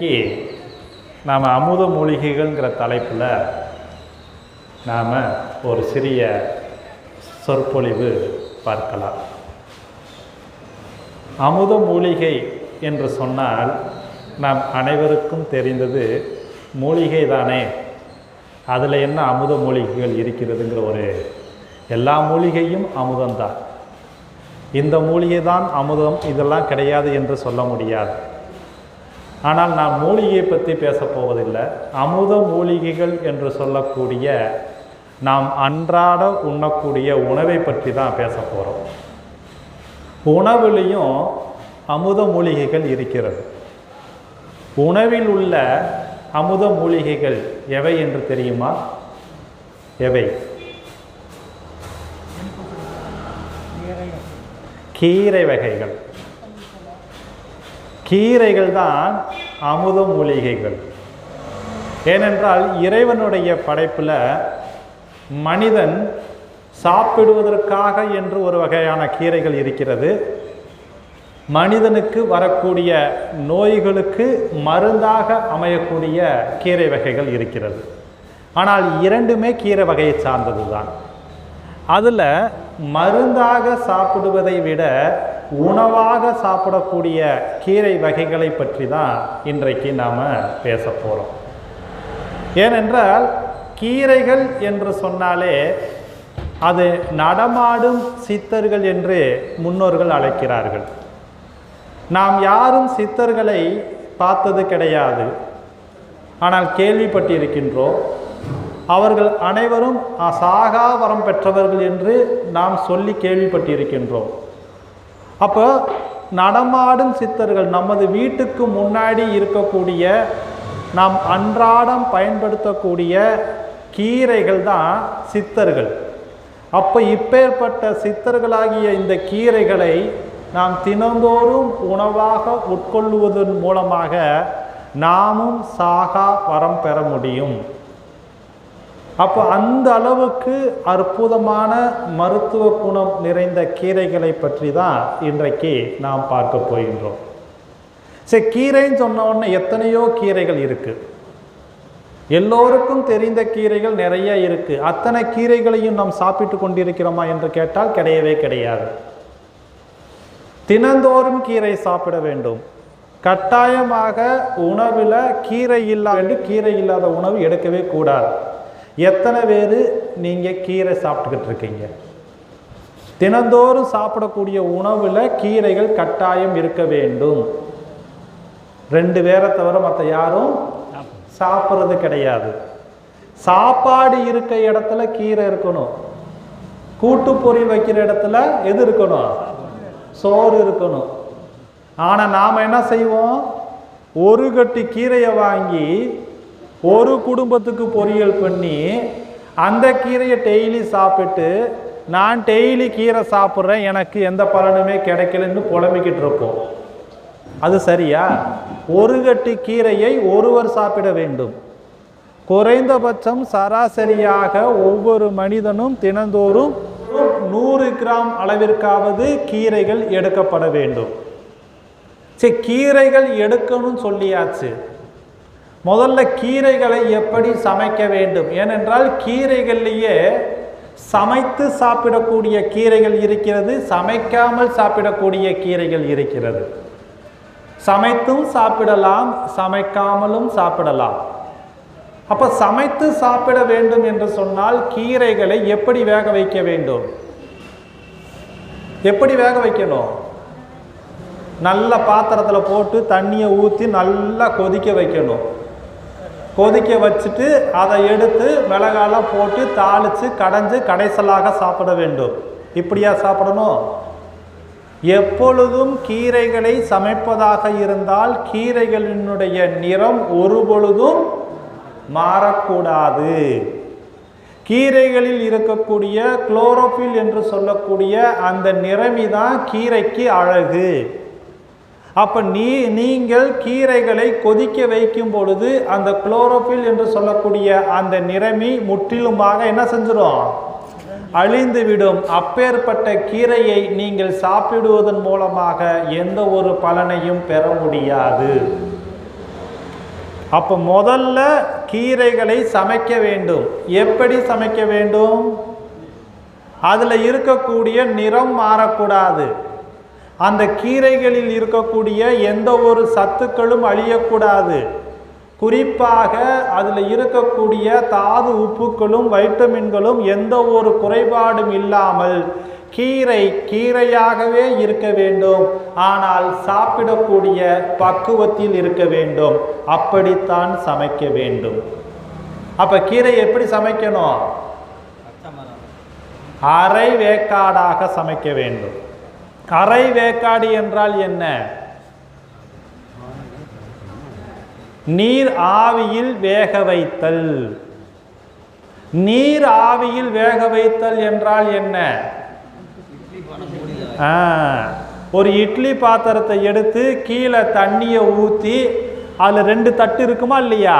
இன்றைக்கி நாம் அமுத மூலிகைகள்ங்கிற தலைப்பில் நாம் ஒரு சிறிய சொற்பொழிவு பார்க்கலாம். அமுத மூலிகை என்று சொன்னால் நாம் அனைவருக்கும் தெரிந்தது மூலிகை தானே. அதில் என்ன அமுத மூலிகைகள் இருக்கிறதுங்கிற ஒரு எல்லா மூலிகையும் அமுதம்தான். இந்த மூலிகை தான் அமுதம் இதெல்லாம் கிடையாது என்று சொல்ல முடியாது. ஆனால் நான் மூலிகையை பற்றி பேசப் போவதில்லை. அமுத மூலிகைகள் என்று சொல்லக்கூடிய நாம் அன்றாட உண்ணக்கூடிய உணவை பற்றி தான் பேச போகிறோம் உணவுலேயும் அமுத மூலிகைகள் இருக்கிறது. உணவில் உள்ள அமுத மூலிகைகள் எவை என்று தெரியுமா? எவை? கீரை வகைகள். கீரைகள் தான் அமுத மூலிகைகள். ஏனென்றால் இறைவனுடைய படைப்பில் மனிதன் சாப்பிடுவதற்காக என்று ஒரு வகையான கீரைகள் இருக்கிறது. மனிதனுக்கு வரக்கூடிய நோய்களுக்கு மருந்தாக அமையக்கூடிய கீரை வகைகள் இருக்கிறது. ஆனால் இரண்டுமே கீரை வகையை சார்ந்தது தான் அதில் மருந்தாக சாப்பிடுவதை விட உணவாக சாப்பிடக்கூடிய கீரை வகைகளை பற்றி தான் இன்றைக்கு நாம் பேச போகிறோம் ஏனென்றால் கீரைகள் என்று சொன்னாலே அது நடமாடும் சித்தர்கள் என்று முன்னோர்கள் அழைக்கிறார்கள். நாம் யாரும் சித்தர்களை பார்த்தது கிடையாது. ஆனால் கேள்விப்பட்டிருக்கின்றோம். அவர்கள் அனைவரும் சாகா வரம் பெற்றவர்கள் என்று நாம் சொல்லி கேள்விப்பட்டிருக்கின்றோம். அப்போ நடமாடும் சித்தர்கள் நமது வீட்டுக்கு முன்னாடி இருக்கக்கூடிய நாம் அன்றாடம் பயன்படுத்தக்கூடிய கீரைகள் தான் சித்தர்கள். அப்போ இப்பேற்பட்ட சித்தர்களாகிய இந்த கீரைகளை நாம் தினந்தோறும் உணவாக உட்கொள்ளுவதன் மூலமாக நாமும் சாகா வரம் பெற முடியும். அப்போ அந்த அளவுக்கு அற்புதமான மருத்துவ குணம் நிறைந்த கீரைகளை பற்றி தான் இன்றைக்கு நாம் பார்க்க போகின்றோம். சரி கீரைன்னு சொன்ன உடனே எத்தனையோ கீரைகள் இருக்குது எல்லோருக்கும் தெரிந்த கீரைகள் நிறைய இருக்குது அத்தனை கீரைகளையும் நாம் சாப்பிட்டு கொண்டிருக்கிறோமா என்று கேட்டால் கிடையவே கிடையாது. தினந்தோறும் கீரை சாப்பிட வேண்டும். கட்டாயமாக உணவில் கீரை இல்லாத கீரை இல்லாத உணவு எடுக்கவே கூடாது. எத்தனை பேர் நீங்கள் கீரை சாப்பிட்டுக்கிட்டு இருக்கீங்க? தினந்தோறும் சாப்பிடக்கூடிய உணவில் கீரைகள் கட்டாயம் இருக்க வேண்டும். ரெண்டு பேரை தவிர மற்ற யாரும் சாப்பிட்றது கிடையாது. சாப்பாடு இருக்க இடத்துல கீரை இருக்கணும். கூட்டு பொரியல் வைக்கிற இடத்துல எது இருக்கணும்? சோறு இருக்கணும். ஆனால் நாம் என்ன செய்வோம்? ஒரு கட்டி கீரையை வாங்கி ஒரு குடும்பத்துக்கு பொரியல் பண்ணி அந்த கீரையை டெய்லி சாப்பிட்டு நான் டெய்லி கீரை சாப்பிட்றேன் எனக்கு எந்த பலனுமே கிடைக்கலன்னு புலம்பிக்கிட்டு இருப்போம். அது சரியா? ஒரு கட்டி கீரையை ஒருவர் சாப்பிட வேண்டும். குறைந்தபட்சம் சராசரியாக ஒவ்வொரு மனிதனும் தினந்தோறும் நூறு கிராம் அளவிற்காவது கீரைகள் எடுக்கப்பட வேண்டும். சரி கீரைகள் எடுக்கணும்னு சொல்லியாச்சு. முதல்ல கீரைகளை எப்படி சமைக்க வேண்டும்? ஏனென்றால் கீரைகள்லேயே சமைத்து சாப்பிடக்கூடிய கீரைகள் இருக்கிறது சமைக்காமல் சாப்பிடக்கூடிய கீரைகள் இருக்கிறது. சமைத்தும் சாப்பிடலாம் சமைக்காமலும் சாப்பிடலாம். அப்போ சமைத்து சாப்பிட வேண்டும் என்று சொன்னால் கீரைகளை எப்படி வேக வைக்க வேண்டும்? எப்படி வேக வைக்கணும்? நல்ல பாத்திரத்தில் போட்டு தண்ணியை ஊற்றி நல்லா கொதிக்க வைக்கணும். கொதிக்க வச்சுட்டு அதை எடுத்து மிளகாலாம் போட்டு தாளித்து கடைஞ்சு கடைசலாக சாப்பிட வேண்டும். இப்படியா சாப்பிடணும்? எப்பொழுதும் கீரைகளை சமைப்பதாக இருந்தால் கீரைகளினுடைய நிறம் ஒரு பொழுதும் மாறக்கூடாது. கீரைகளில் இருக்கக்கூடிய குளோரோஃபில் என்று சொல்லக்கூடிய அந்த நிறமி தான் கீரைக்கு அழகு. அப்போ நீ நீங்கள் கீரைகளை கொதிக்க வைக்கும் பொழுது அந்த குளோரோஃபில் என்று சொல்லக்கூடிய அந்த நிறமி முற்றிலுமாக என்ன செஞ்சிடும் அழிந்துவிடும் அப்பேற்பட்ட கீரையை நீங்கள் சாப்பிடுவதன் மூலமாக எந்த ஒரு பலனையும் பெற முடியாது. அப்போ முதல்ல கீரைகளை சமைக்க வேண்டும். எப்படி சமைக்க வேண்டும்? அதில் இருக்கக்கூடிய நிறம் மாறக்கூடாது. அந்த கீரைகளில் இருக்கக்கூடிய எந்த ஒரு சத்துக்களும் அழியக்கூடாது. குறிப்பாக அதில் இருக்கக்கூடிய தாது உப்புக்களும் வைட்டமின்களும் எந்த ஒரு குறைபாடும் இல்லாமல் கீரை கீரையாகவே இருக்க வேண்டும். ஆனால் சாப்பிடக்கூடிய பக்குவத்தில் இருக்க வேண்டும். அப்படித்தான் சமைக்க வேண்டும். அப்ப கீரை எப்படி சமைக்கணும்? அரை வேக்காடாக சமைக்க வேண்டும். கரை வேக்காடு என்றால் என்ன? நீர் ஆவியில் வேக வைத்தல். நீர் ஆவியில் வேக வைத்தல் என்றால் என்ன? ஒரு இட்லி பாத்திரத்தை எடுத்து கீழே தண்ணியை ஊற்றி அதில் ரெண்டு தட்டு இருக்குமா இல்லையா?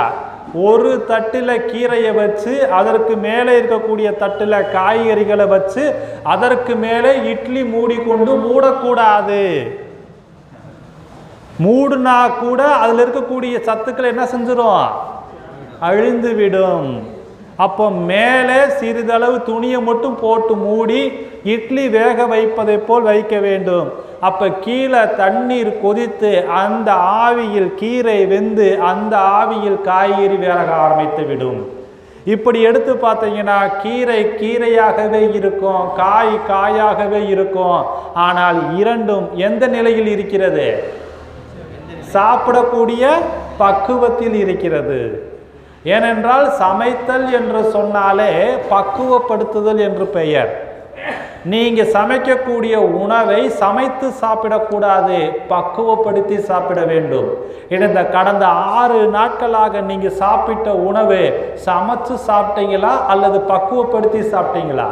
ஒரு தட்டில் கீரையை வச்சு அதற்கு மேலே இருக்கக்கூடிய தட்டில் காய்கறிகளை வச்சு அதற்கு மேலே இட்லி மூடிக்கொண்டு மூடக்கூடாது. மூடுனா கூட அதில் இருக்கக்கூடிய சத்துக்களை என்ன செஞ்சிடும் அழிந்து விடும் அப்போ மேலே சிறிதளவு துணியை மட்டும் போட்டு மூடி இட்லி வேக வைப்பதை போல் வைக்க வேண்டும். அப்போ கீழே தண்ணீர் கொதித்து அந்த ஆவியில் கீரை வெந்து அந்த ஆவியில் காய்கறி வேலக ஆரம்பித்து விடும். இப்படி எடுத்து பார்த்தீங்கன்னா கீரை கீரையாகவே இருக்கும் காய் காயாகவே இருக்கும். ஆனால் இரண்டும் எந்த நிலையில் இருக்கிறது? சாப்பிடக்கூடிய பக்குவத்தில் இருக்கிறது. ஏனென்றால் சமைத்தல் என்று சொன்னாலே பக்குவப்படுத்துதல் என்று பெயர். நீங்க சமைக்கக்கூடிய உணவை சமைத்து சாப்பிடக்கூடாது பக்குவப்படுத்தி சாப்பிட வேண்டும். இந்த கடந்த ஆறு நாட்களாக நீங்க சாப்பிட்ட உணவு சமைச்சு சாப்பிட்டீங்களா அல்லது பக்குவப்படுத்தி சாப்பிட்டீங்களா?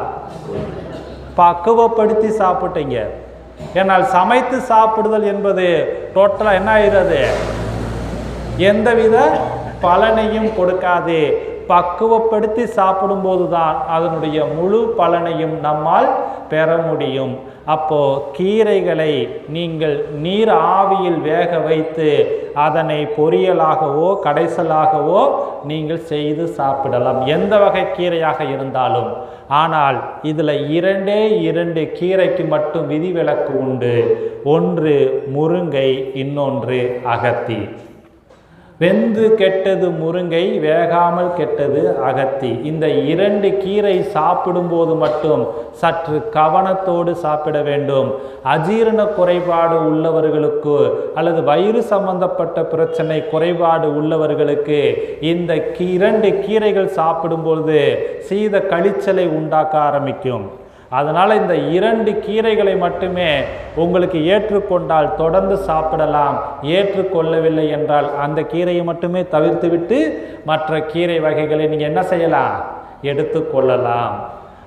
பக்குவப்படுத்தி சாப்பிட்டீங்க. ஏன்னால் சமைத்து சாப்பிடுதல் என்பது டோட்டலாக என்ன ஆகிறது எந்தவித பலனையும் கொடுக்காது. பக்குவப்படுத்தி சாப்பிடும்போது தான் அதனுடைய முழு பலனையும் நம்மால் பெற முடியும். அப்போ கீரைகளை நீங்கள் நீர் ஆவியில் வேக வைத்து அதனை பொரியலாகவோ கடைசலாகவோ நீங்கள் செய்து சாப்பிடலாம். எந்த வகை கீரையாக இருந்தாலும். ஆனால் இதில் இரண்டே இரண்டு கீரைக்கு மட்டும் விதிவிலக்கு உண்டு. ஒன்று முருங்கை இன்னொன்று அகத்தி. வெந்து கெட்டது முருங்கை வேகாமல் கெட்டது அகத்தி. இந்த இரண்டு கீரை சாப்பிடும்போது மட்டும் சற்று கவனத்தோடு சாப்பிட வேண்டும். அஜீரண குறைபாடு உள்ளவர்களுக்கு அல்லது வயிறு சம்பந்தப்பட்ட பிரச்சனை குறைபாடு உள்ளவர்களுக்கு இந்த கீ- இரண்டு கீரைகள் சாப்பிடும்பொழுது சீத கழிச்சலை உண்டாக்க ஆரம்பிக்கும். அதனால் இந்த இரண்டு கீரைகளை மட்டுமே உங்களுக்கு ஏற்றுக்கொண்டால் தொடர்ந்து சாப்பிடலாம். ஏற்றுக்கொள்ளவில்லை என்றால் அந்த கீரையை மட்டுமே தவிர்த்துவிட்டு மற்ற கீரை வகைகளை நீங்கள் என்ன செய்யலாம்? எடுத்துக்கொள்ளலாம்.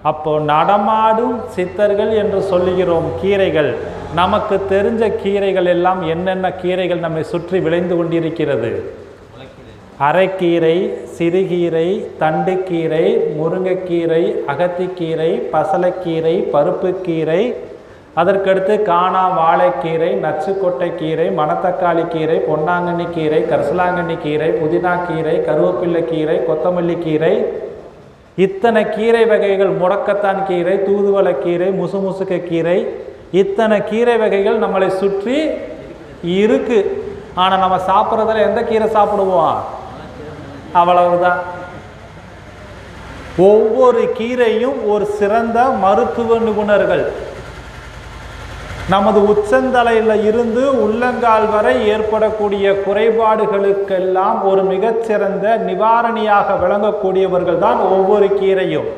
அப்போ நடமாடும் சித்தர்கள் என்று சொல்லுகிறோம் கீரைகள். நமக்கு தெரிஞ்ச கீரைகள் எல்லாம் என்னென்ன கீரைகள் நம்மை சுற்றி விளைந்து கொண்டிருக்கிறது? அரைக்கீரை சிறுகீரை தண்டுக்கீரை முருங்கைக்கீரை அகத்திக்கீரை பசலைக்கீரை பருப்புக்கீரை அதற்கடுத்து காணா வாழைக்கீரை நச்சுக்கொட்டை கீரை மணத்தக்காளி கீரை பொன்னாங்கண்ணி கீரை கரிசலாங்கண்ணி கீரை புதினா கீரை கருவேப்பிள்ளை கீரை கொத்தமல்லி கீரை இத்தனை கீரை வகைகள் முடக்கத்தான் கீரை தூதுவளை கீரை முசுமுசுக்க கீரை இத்தனை கீரை வகைகள் நம்மளை சுற்றி இருக்குது ஆனால் நம்ம சாப்பிட்றதுல எந்த கீரை சாப்பிடுவோம்? அவ்வளவுதான். ஒவ்வொரு கீரையும் ஒரு சிறந்த மருத்துவ நிபுணர்கள். நமது உச்சந்தலையில் இருந்து உள்ளங்கால் வரை ஏற்படக்கூடிய குறைபாடுகளுக்கெல்லாம் ஒரு மிகச்சிறந்த நிவாரணியாக விளங்கக்கூடியவர்கள் தான் ஒவ்வொரு கீரையும்.